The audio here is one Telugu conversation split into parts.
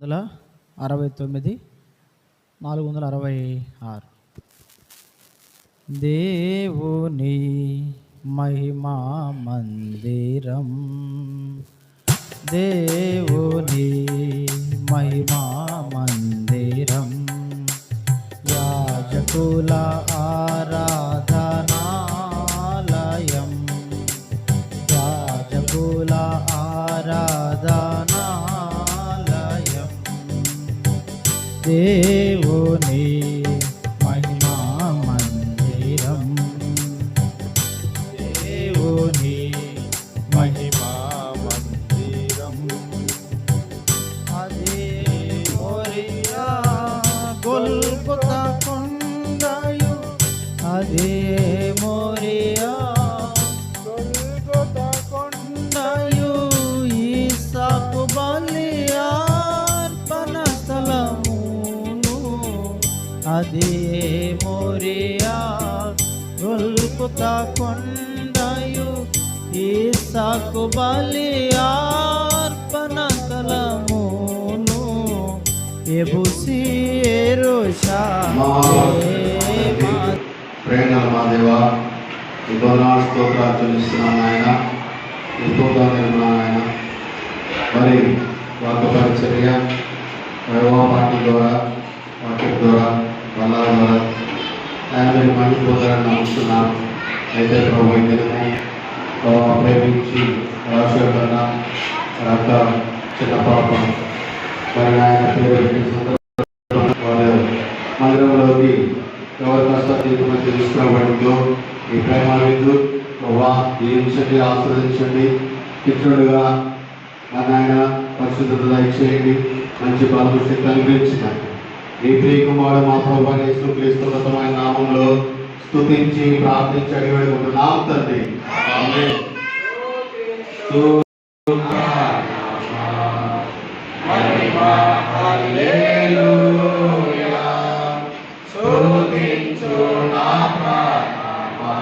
వందల అరవై తొమ్మిది నాలుగు వందల అరవై ఆరు. దేవుని మహిమా మందిరం దేవుని మహిమా మందిరం యాజకుల దేవుని అదే మోరియా గొల్గొతా కొండయు ఈసాకు బలియార్పణ స్థలమును ఎబుసి ఎరుషా ప్రేరణ మా దేవ ఈ గోనాడు స్తోత్రాలు చెల్లిస్తున్నాను ఆయన ఈ స్తోత్రాలు ఆయన మరి వాక్య పరిచర్య వైభవ పాటల ద్వారా వాక్యం ద్వారా బలాల ద్వారా ఆయన మీరు నమ్ముతున్నాను అయితే ప్రభు ఈ దినము ప్రేమించి రాజశేఖరణ తర్వాత చిన్న పాప. మరి ఆయన పేరు మందిరంలోకి ఎవరి కష్టాలు తీర్చమని తెలుసుకోబడిందో ఈ ప్రేమ విందు ప్రభా దీవించండి ఆస్వాదించండి మిత్రుడుగా మన ఆయన పరిశుద్ధత దయచేయండి మంచి బాధ్యత కనిపించినట్టు ఈ ప్రియకుమారుడు మా ప్రభా యేసు క్రీస్తున్నతమైన నామంలో స్తుతించి ప్రార్థించి తండ్రి. ఆమేన్. మహిమా హల్లెలూయా. స్తుతించు నా ప్రాణమా.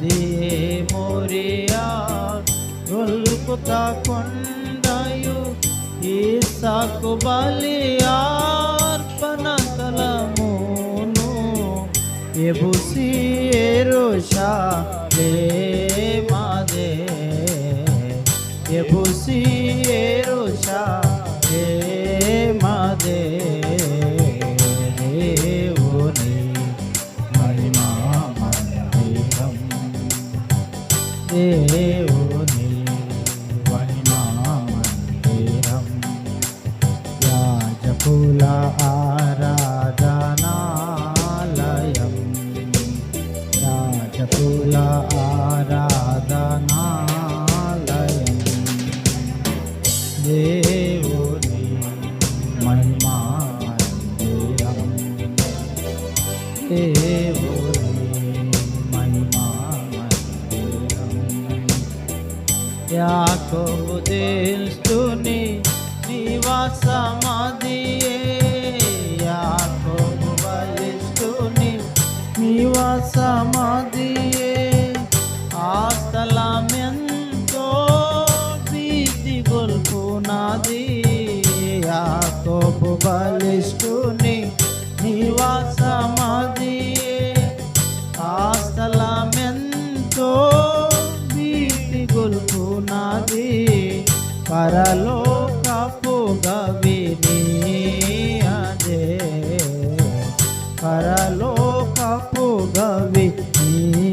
দিয়ে মোরিয়া গোলকোতা কন্ডায়ু ইসাকু বালিয়ার পানাতল মোনো। এবুসি এরোশা দে মাদে এবুসি এরোশা দে মাদে దేవుని మహిమా మందిరం యాజకుల ఆరాధనాలయం యాజకుల ఆరాధనాలయం దేవుని క్రీస్తుని నివాసమది ఆ స్థలమెంతో భీతి గొల్పునది పరలోకపు గవిని అదే. పరలోకపు గవిని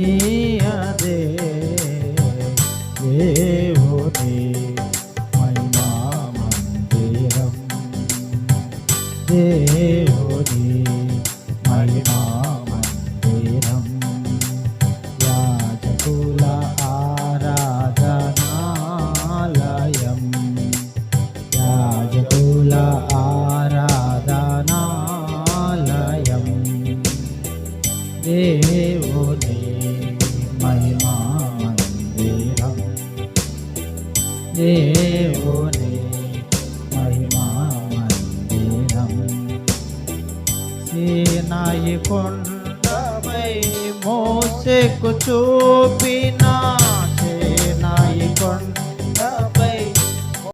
దేవుని మహిమా మందిరం. సీనాయి కొండపై మోసెకు చూపిన సీనాయి కొండ